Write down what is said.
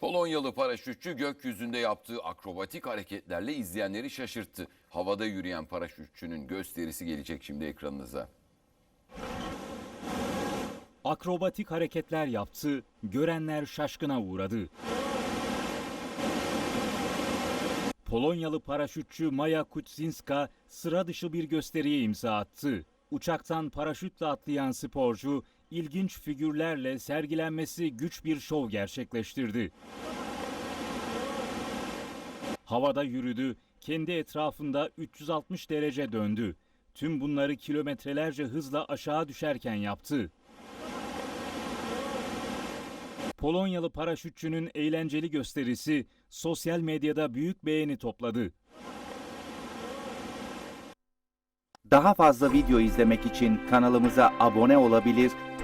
Polonyalı paraşütçü gökyüzünde yaptığı akrobatik hareketlerle izleyenleri şaşırttı. Havada yürüyen paraşütçünün gösterisi gelecek şimdi ekranınıza. Akrobatik hareketler yaptı, görenler şaşkına uğradı. Polonyalı paraşütçü Maya Kutsinska sıra dışı bir gösteriye imza attı. Uçaktan paraşütle atlayan sporcu ilginç figürlerle sergilenmesi güç bir şov gerçekleştirdi. Havada yürüdü, kendi etrafında 360 derece döndü. Tüm bunları kilometrelerce hızla aşağı düşerken yaptı. Polonyalı paraşütçünün eğlenceli gösterisi sosyal medyada büyük beğeni topladı. Daha fazla video izlemek için kanalımıza abone olabilir,